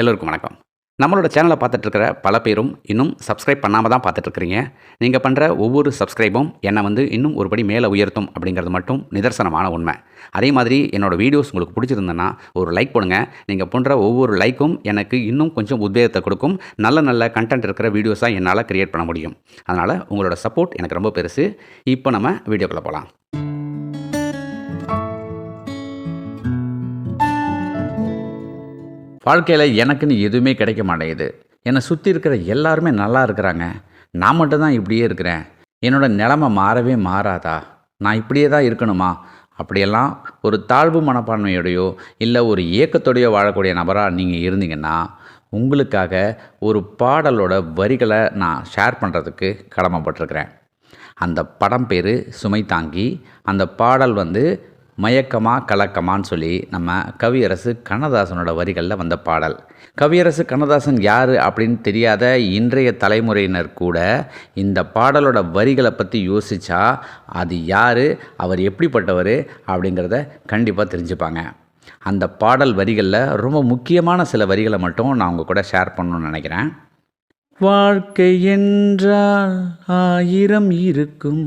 எல்லோருக்கும் வணக்கம். நம்மளோட சேனலை பார்த்துட்ருக்கிற பல பேரும் இன்னும் சப்ஸ்கிரைப் பண்ணாமல் தான் பார்த்துட்ருக்கிறீங்க. நீங்கள் பண்ணுற ஒவ்வொரு சப்ஸ்கிரைபும் என்னை வந்து இன்னும் ஒரு படி மேலே உயர்த்தும் அப்படிங்கிறது மட்டும் நிதர்சனமான உண்மை. அதே மாதிரி என்னோட வீடியோஸ் உங்களுக்கு பிடிச்சிருந்ததுன்னா ஒரு லைக் போடுங்கள் நீங்கள் பண்ணுற ஒவ்வொரு லைக்கும் எனக்கு இன்னும் கொஞ்சம் உத்வேகத்தை கொடுக்கும். நல்ல நல்ல கண்டென்ட் இருக்கிற வீடியோஸாக என்னால் க்ரியேட் பண்ண முடியும். அதனால் உங்களோட சப்போர்ட் எனக்கு ரொம்ப பெருசு. இப்போ நம்ம வீடியோக்குள்ளே போகலாம். வாழ்க்கையில் எனக்குன்னு எதுவுமே கிடைக்க மாட்டேங்குது. என்னை சுற்றி இருக்கிற எல்லாருமே நல்லா இருக்கிறாங்க. நான் மட்டும்தான் இப்படியே இருக்கிறேன். என்னோட நிலமை மாறவே மாறாதா? நான் இப்படியே தான் இருக்கணுமா? அப்படியெல்லாம் ஒரு தாழ்வு மனப்பான்மையோடையோ இல்லை ஒரு ஏக்கத்தோடையோ வாழக்கூடிய நபராக நீங்கள் இருந்தீங்கன்னா உங்களுக்காக ஒரு பாடலோட வரிகளை நான் ஷேர் பண்ணுறதுக்கு கடமைப்பட்டிருக்கிறேன். அந்த படம் பேர் சுமை தாங்கி அந்த பாடல் வந்து மயக்கமா கலக்கமான்னு சொல்லி நம்ம கவியரசு கண்ணதாசனோட வரிகளில் வந்த பாடல். கவியரசு கண்ணதாசன் யார் அப்படின்னு தெரியாத இன்றைய தலைமுறையினர் கூட இந்த பாடலோட வரிகளை பற்றி யோசித்தா அது யார் அவர் எப்படிப்பட்டவர் அப்படிங்கிறத கண்டிப்பாக தெரிஞ்சுப்பாங்க. அந்த பாடல் வரிகளில் ரொம்ப முக்கியமான சில வரிகளை மட்டும் நான் உங்கள் கூட ஷேர் பண்ணணும்னு நினைக்கிறேன். வாழ்க்கை என்றால் ஆயிரம் இருக்கும்.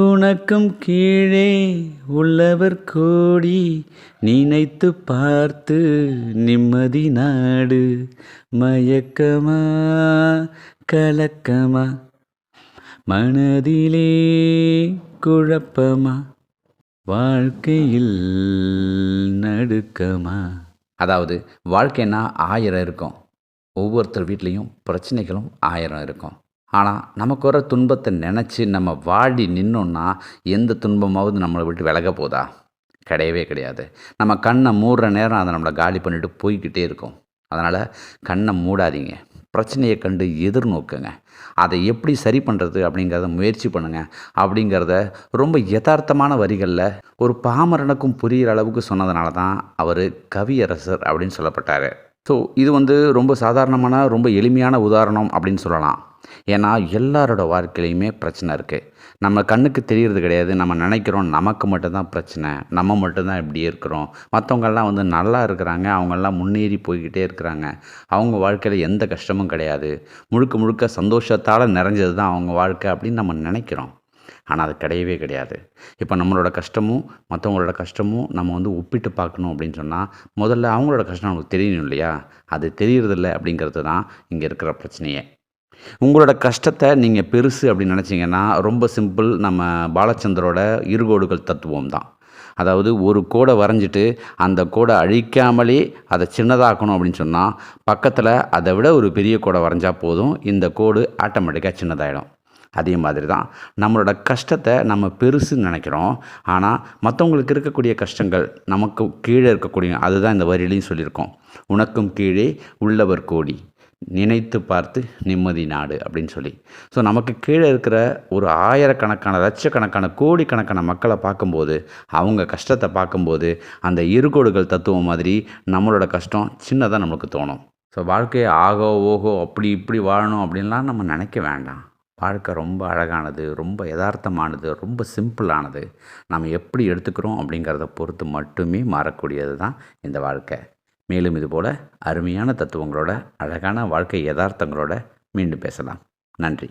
உனக்கும் கீழே உள்ளவர் கோடி நினைத்து பார்த்து நிம்மதி நாடு. மயக்கமா கலக்கமா மனதிலே குழப்பமா வாழ்க்கையில் நடுக்கமா. அதாவது வாழ்க்கைன்னா ஆயிரம் இருக்கும். ஒவ்வொருத்தர் வீட்லேயும் பிரச்சனைகளும் ஆயிரம் இருக்கும். ஆனால் நமக்கு வர துன்பத்தை நினச்சி நம்ம வாடி நின்னோன்னா எந்த துன்பமாவது நம்மளை விட்டு விலக போதா? கிடையவே கிடையாது. நம்ம கண்ணை மூடுற நேரம் அதை நம்மளை காலி பண்ணிட்டு போய்கிட்டே இருக்கும். அதனால் கண்ணை மூடாதீங்க. பிரச்சனையை கண்டு எதிர்நோக்குங்க. அதை எப்படி சரி பண்ணுறது அப்படிங்கிறத முயற்சி பண்ணுங்கள் அப்படிங்கிறத ரொம்ப யதார்த்தமான வரிகளில் ஒரு பாமரனுக்கும் புரிகிற அளவுக்கு சொன்னதுனால தான் அவர் கவியரசர் அப்படின்னு சொல்லப்பட்டார். ஸோ இது வந்து ரொம்ப சாதாரணமான ரொம்ப எளிமையான உதாரணம் அப்படின்னு சொல்லலாம். ஏன்னா எல்லாரோட வாழ்க்கையிலையுமே பிரச்சனை இருக்குது நம்ம கண்ணுக்கு தெரிகிறது கிடையாது நம்ம நினைக்கிறோம் நமக்கு மட்டும்தான் பிரச்சனை நம்ம மட்டும்தான் இப்படி இருக்கிறோம். மற்றவங்கெல்லாம் வந்து நல்லா இருக்கிறாங்க அவங்கெல்லாம் முன்னேறி போய்கிட்டே இருக்கிறாங்க. அவங்க வாழ்க்கையில் எந்த கஷ்டமும் கிடையாது. முழுக்க முழுக்க சந்தோஷத்தால் நிறைஞ்சது தான் அவங்க வாழ்க்கை அப்படின்னு நம்ம நினைக்கிறோம். ஆனால் அது கிடையவே கிடையாது. இப்போ நம்மளோட கஷ்டமும் மற்றவங்களோட கஷ்டமும் நம்ம வந்து ஒப்பிட்டு பார்க்கணும் அப்படின்னு சொன்னால் முதல்ல அவங்களோட கஷ்டம் நமக்கு தெரியணும் இல்லையா? அது தெரியறதில்ல அப்படிங்கிறது தான் இங்கே இருக்கிற பிரச்சனையே. உங்களோட கஷ்டத்தை நீங்கள் பெருசு அப்படின்னு நினச்சிங்கன்னா ரொம்ப சிம்பிள் நம்ம பாலச்சந்தரோட இருகோடுகள் தத்துவம் தான். அதாவது ஒரு கோடை வரைஞ்சிட்டு அந்த கோடை அழிக்காமலே அதை சின்னதாக்கணும் அப்படின்னு சொன்னால் பக்கத்தில் அதை விட ஒரு பெரிய கோடை வரைஞ்சா போதும் இந்த கோடு ஆட்டோமேட்டிக்காக சின்னதாயிடும். அதே மாதிரி தான் நம்மளோட கஷ்டத்தை நம்ம பெருசுன்னு நினைக்கிறோம் ஆனால் மற்றவங்களுக்கு இருக்கக்கூடிய கஷ்டங்கள் நமக்கு கீழே இருக்கக்கூடிய அதுதான் இந்த வரியிலையும் சொல்லியிருக்கோம். உனக்கும் கீழே உள்ளவர் கோடி. நினைத்து பார்த்து நிம்மதி நாடு அப்படின்னு சொல்லி. ஸோ நமக்கு கீழே இருக்கிற ஒரு ஆயிரக்கணக்கான லட்சக்கணக்கான கோடிக்கணக்கான மக்களை பார்க்கும்போது அவங்க கஷ்டத்தை பார்க்கும்போது அந்த இருகோடுகள் தத்துவம் மாதிரி நம்மளோட கஷ்டம் சின்னதாக நம்மளுக்கு தோணும். ஸோ வாழ்க்கையை ஆகோ ஓகோ அப்படி இப்படி வாழணும் அப்படின்லாம் நம்ம நினைக்க வேண்டாம். வாழ்க்கை ரொம்ப அழகானது ரொம்ப யதார்த்தமானது ரொம்ப சிம்பிளானது. நம்ம எப்படி எடுத்துக்கிறோம் அப்படிங்கிறத பொறுத்து மட்டுமே மாறக்கூடியது தான் இந்த வாழ்க்கை. மேலும் இதுபோல் அருமையான தத்துவங்களோட அழகான வாழ்க்கை யதார்த்தங்களோட மீண்டும் பேசலாம். நன்றி.